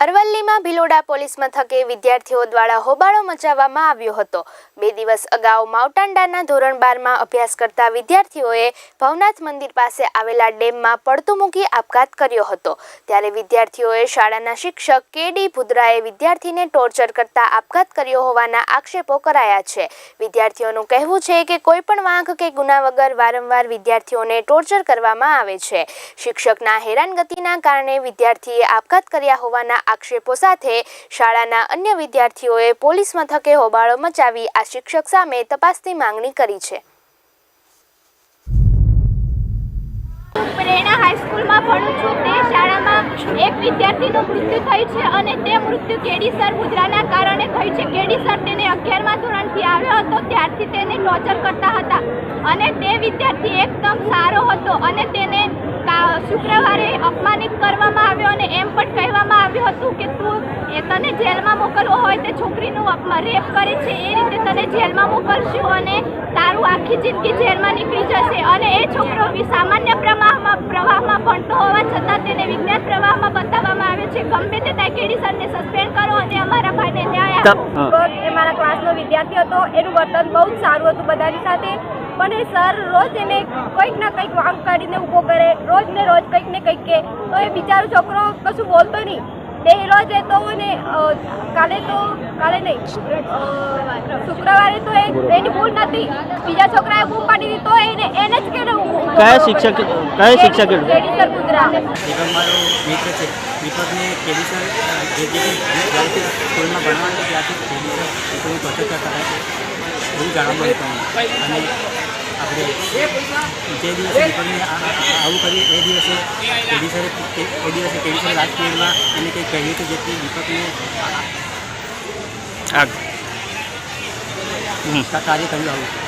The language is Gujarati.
અરવલ્લીમાં ભિલોડા પોલીસ મથકે વિદ્યાર્થીઓ દ્વારા હોબાળો મચાવવામાં આવ્યો હતો. બે દિવસ અગાઉ માઉટાંડાના ધોરણ બારમાં અભ્યાસ કરતા વિદ્યાર્થીઓએ ભવનાથ મંદિર પાસે આવેલા ડેમમાં પડતું મૂકી આપઘાત કર્યો હતો. ત્યારે વિદ્યાર્થીઓએ શાળાના શિક્ષક કે ડી ભુદ્રાએ વિદ્યાર્થીને ટોર્ચર કરતા આપઘાત કર્યો હોવાના આક્ષેપો કરાયા છે. વિદ્યાર્થીઓનું કહેવું છે કે કોઈપણ વાંક કે ગુના વગર વારંવાર વિદ્યાર્થીઓને ટોર્ચર કરવામાં આવે છે. શિક્ષકના હેરાનગતિના કારણે વિદ્યાર્થીએ આપઘાત કર્યા હોવાના આક્ષેપો સાથે શાળાના અન્ય વિદ્યાર્થીઓએ પોલીસ મથકે હોબાળો મચાવી આ શિક્ષક સામે તપાસની માંગણી કરી છે. પ્રેરણા હાઈસ્કૂલમાં ભણું છું. તે શાળામાં એક વિદ્યાર્થીનું મૃત્યુ થયું છે અને તે મૃત્યુ કેડી સર મુદ્રાના કારણે થયું છે. કેડી સર તેને અગિયારમા ધોરણથી આવ્યો હતો. ત્યારથી તેને ટોર્ચર કરતા હતા અને તે વિદ્યાર્થી એકદમ સારો હતો અને તેને શુક્રવારે અપમાનિત કરવામાં આવ્યો અને એમ પણ કહેવામાં આવ્યું હતું કે તું એ તને જેલમાં મોકલવો હોય તે છોકરીનું રેપ કરે છે એ રીતે તને જેલમાં મોકલશું અને તારું આખી જિંદગી જેલમાં નીકળી જશે. અને એ છોકરો સામાન્ય પ્રવાહમાં પ્રવાહમાં ભણતો હોવા છતાં તેને વિજ્ઞાન પ્રવાહમાં બતાવવામાં આવે છે. ગમે તે તાકેડી સરને સસ્પેન્ડ કરો અને અમારા ભાઈને ન્યાય આપો. એ મારા ક્લાસનો વિદ્યાર્થી હતો. એનું વર્તન બહુ જ સારું હતું બધાની સાથે. પણ એ સર રોજ એને કંઈક ના કંઈક વાંક કાઢીને ઊભો કરે. રોજ ને રોજ કંઈક ને કંઈક કે. તો એ બિચારો છોકરો કશું બોલતો નહીં. પહેલો જ છે તો ને કાલે તો કાલે નહીં શુક્રવારે તો એની ભૂલ નથી. બીજા છોકરાએ બૂમ પાડી દીધી તો એને એને જ કે કયા શિક્ષક કયા શિક્ષક કેડી સર ગુજરાત દીપક મારો મિત્ર છે દીપકને કેડીસર જે જે સ્કૂલમાં ભણવાનું ત્યાંથી કેડીસર દીપકને કરતા હતા એવું જાણવા મળ્યું અને આપણે જે દિવસે દીપકને આવું કર્યું એ દિવસે કેડી સરે એ દિવસે કેડી સર રાજકીયમાં એને કંઈક કહ્યું હતું જેથી દીપકને કાર્ય કર્યું આવું.